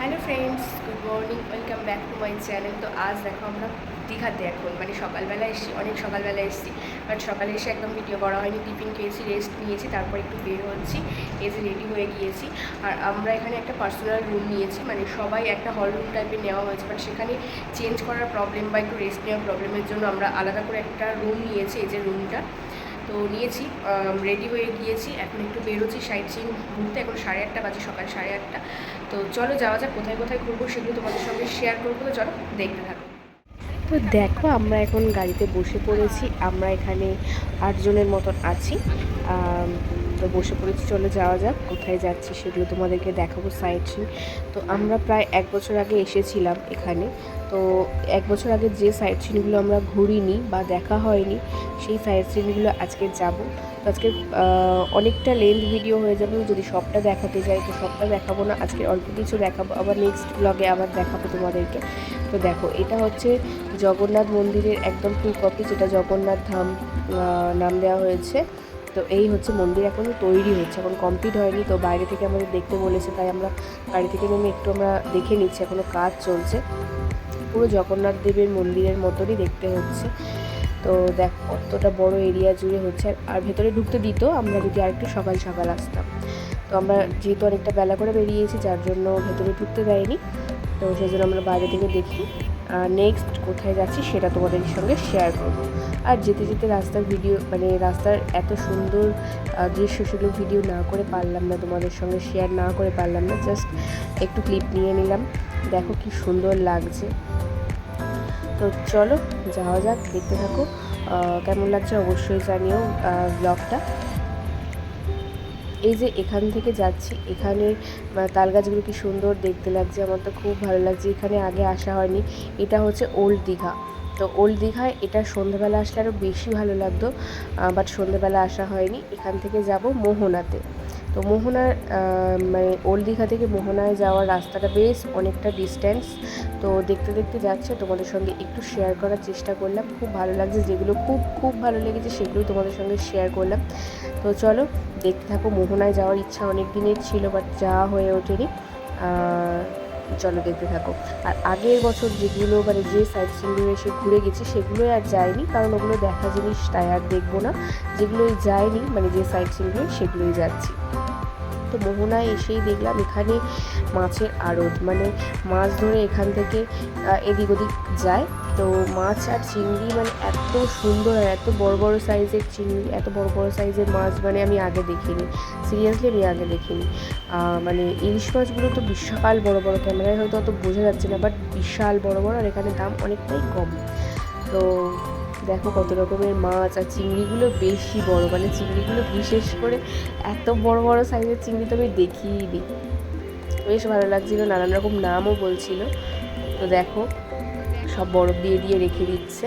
Hello friends good morning welcome back to my channel তো আজ দেখো আমরা দীঘাতে এখন। মানে সকালবেলা এসেছি, অনেক সকালবেলা এসেছি। বাট সকালে এসে একদম ভিডিও করা হয়নি, টিফিন খেয়েছি রেস্ট নিয়েছি, তারপর একটু বের হচ্ছি, এসে রেডি হয়ে গিয়েছি। আর আমরা এখানে একটা পার্সোনাল রুম নিয়েছি মানে সবাই একটা হল রুম টাইপের নেওয়া হয়েছে। বাট সেখানে চেঞ্জ করার প্রবলেম বা একটু রেস্ট নেওয়ার প্রবলেমের জন্য আমরা আলাদা করে একটা রুম নিয়েছি, এই যে রুমটা তো নিয়েছি রেডি হয়ে গিয়েছি। এখন একটু বেরোচ্ছি সাইড সিন ঘুরতে। এখন সাড়ে আটটা বাজে, সকাল সাড়ে আটটা। তো চলো যাওয়া যাক, কোথায় কোথায় ঘুরবো সেগুলো তোমাদের সঙ্গে শেয়ার করব। তো চলো, দেখতে থাকো। তো দেখো, আমরা এখন গাড়িতে বসে পড়েছি। আমরা এখানে আটজনের মতন আছি। তো বসে পড়েছি, চলে যাওয়া যাক, কোথায় যাচ্ছি সেগুলো তোমাদেরকে দেখাবো সাইড সিন তো আমরা প্রায় এক বছর আগে এসেছিলাম এখানে। তো এক বছর আগে যে সাইড সিনগুলো আমরা ঘুরিনি বা দেখা হয়নি, সেই সাইড সিনগুলো আজকে যাব। তো আজকে অনেকটা লেন্থ ভিডিও হয়ে যাবে। যদি সবটা দেখাতে যাই, তো সবটা দেখাবো না। আজকে অল্প কিছু দেখাবো। আবার নেক্সট ব্লগে আবার দেখাবো তোমাদেরকে। তো দেখো, এটা হচ্ছে জগন্নাথ মন্দিরের একদম টু কপি যেটা জগন্নাথ ধাম নাম দেওয়া হয়েছে। তো এই হচ্ছে মন্দির এখনও তৈরি হচ্ছে, এখন কমপ্লিট হয়নি। তো বাইরে থেকে আমাদের দেখতে বলেছে, তাই আমরা গাড়ি থেকে নেমে একটু আমরা দেখে নিচ্ছি এখনও কাজ চলছে। পুরো জগন্নাথ দেবের মন্দিরের মতনই দেখতে হচ্ছে। তো দেখ, কতটা বড় এরিয়া জুড়ে হচ্ছে। আর ভেতরে ঢুকতে দিত, আমরা যদি আরেকটু সকাল সকাল আসতাম। তো আমরা যেহেতু অনেকটা বেলা করে বেরিয়েছি, যার জন্য ভেতরে ঢুকতে দেয়নি। তো সেই জন্য আমরা বাইরে থেকে দেখি। নেক্সট কোথায় যাচ্ছি সেটা তোমাদের সঙ্গে শেয়ার করব। আর যেতে যেতে রাস্তার ভিডিও মানে রাস্তার এত সুন্দর দৃশ্য সেগুলো ভিডিও না করে পারলাম না, তোমাদের সঙ্গে শেয়ার না করে পারলাম না জাস্ট একটু ক্লিপ নিয়ে নিলাম। দেখো কি সুন্দর লাগছে। তো চলো, যাওয়া যাক, দেখতে থাকো। কেমন লাগছে অবশ্যই জানিও ব্লগটা এই যে এখান থেকে যাচ্ছি, এখানে তাল গাছগুলো কি সুন্দর দেখতে লাগছে, আমার তো খুব ভালো লাগছে, এখানে আগে আসা হয়নি। এটা হচ্ছে ওল্ড দীঘা। তো ওল্ড দীঘায় এটা সন্ধ্যাবেলা আসলে আরও বেশি ভালো লাগতো বাট সন্ধ্যাবেলা আসা হয়নি। এখান থেকে যাব মোহনাতে। তো মোহনার মানে ওল্ড দীঘা থেকে মোহনায় যাওয়ার রাস্তাটা বেশ অনেকটা ডিস্ট্যান্স তো দেখতে দেখতে যাচ্ছে, তোমাদের সঙ্গে একটু শেয়ার করার চেষ্টা করলাম। খুব ভালো লাগছে, যেগুলো খুব খুব ভালো লেগেছে সেগুলো তোমাদের সঙ্গে শেয়ার করলাম। তো চলো, দেখতে থাকো, মোহনায় যাওয়ার ইচ্ছা অনেক দিনের ছিল বাট যাওয়া হয়ে ওঠেনি। চলো দেখতে থাকো। আর আগের বছর যেগুলো মানে যে সাইট সিনগুলো এসে ঘুরে গেছি সেগুলো আর যায়নি কারণ ওগুলো দেখা জিনিস তাই আর দেখব না। যেগুলোই যায়নি মানে যে সাইট সিনগুলো সেগুলোই যাচ্ছি। তো মোহনায় এসেই দেখলাম এখানে মাছের আড়ত। মানে মাছ ধরে এখান থেকে এদিক ওদিক যায়। তো মাছ আর চিংড়ি মানে এত সুন্দর আর এত বড় বড় সাইজের চিংড়ি, এত বড় বড় সাইজের মাছ মানে আমি আগে দেখিনি। সিরিয়াসলি আমি আগে দেখিনি। মানে ইলিশ মাছগুলো তো বিশাল বড় বড় ক্যামেরায় হয়তো অত বোঝা যাচ্ছে না, বাট বিশাল বড় বড় আর এখানে দাম অনেকটাই কম। তো দেখো কত রকমের মাছ আর চিংড়িগুলো বেশি বড় মানে চিংড়িগুলো বিশেষ করে এত বড় বড় সাইজের চিংড়ি তো আমি দেখিইনি বেশ ভালো লাগছিল, নানান রকম নামও বলছিল। তো দেখো, সব বরফ দিয়ে দিয়ে রেখে দিচ্ছে।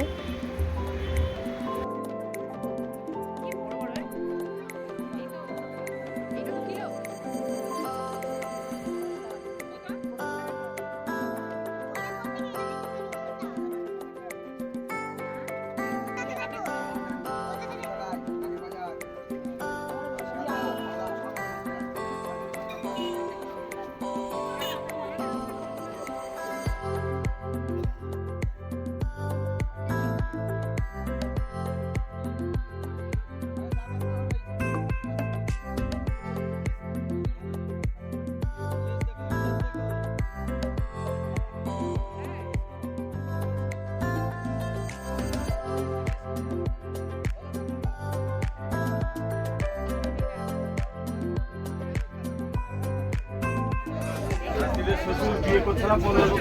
শ্বশুর বিয়ে করছে না পনেরো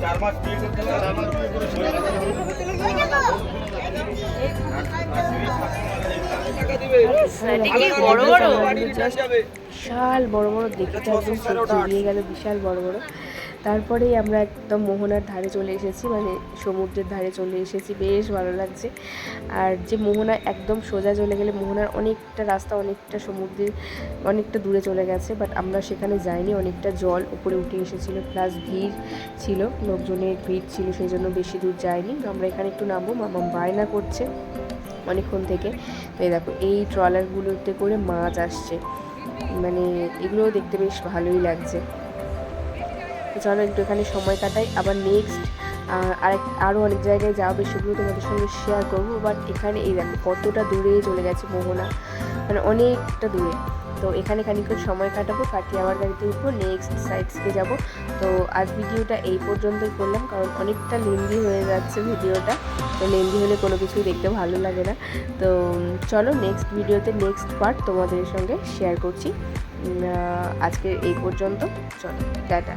চার মাস বিয়ে করছে না চার মাস বিয়ে বড় বড়? বিশাল বড় বড় দেখতে একদম গেল বিশাল বড় বড়। তারপরেই আমরা একদম মোহনার ধারে চলে এসেছি মানে সমুদ্রের ধারে চলে এসেছি, বেশ ভালো লাগছে। আর যে মোহনা একদম সোজা চলে গেলে, মোহনার অনেকটা রাস্তা, অনেকটা সমুদ্রের, অনেকটা দূরে চলে গেছে বাট আমরা সেখানে যাইনি, অনেকটা জল উপরে উঠে এসেছিল প্লাস ভিড় ছিল, লোকজনের ভিড় ছিল, সেই জন্য বেশি দূর যাইনি। আমরা এখানে একটু নামবো, মামা বায়না করছে অনেকক্ষণ থেকে। তো দেখো, এই ট্রলারগুলোতে করে মাছ আসছে মানে এগুলোও দেখতে বেশ ভালোই লাগছে। চলো একটু এখানে সময় কাটাই। আবার নেক্সট আরেক আরও অনেক জায়গায় যাবে সেগুলো তোমাদের সঙ্গে শেয়ার করব। বাট এখানে এই দেখো কতটা দূরে চলে গেছে মোহনা। মানে অনেকটা দূরে। তো এখানে খানিকক্ষণ সময় কাটাবো কাটিয়ে আবার গাড়িতে উঠবো নেক্সট সাইটসকে যাব। তো আজ ভিডিওটা এই পর্যন্তই করলাম, কারণ অনেকটা লেন্দি হয়ে যাচ্ছে ভিডিওটা। তো লেন্দি হলে কোনো কিছুই দেখতে ভালো লাগে না। তো চলো নেক্সট ভিডিওতে নেক্সট পার্ট তোমাদের সঙ্গে শেয়ার করছি। আজকে এই পর্যন্ত। চলো, টাটা।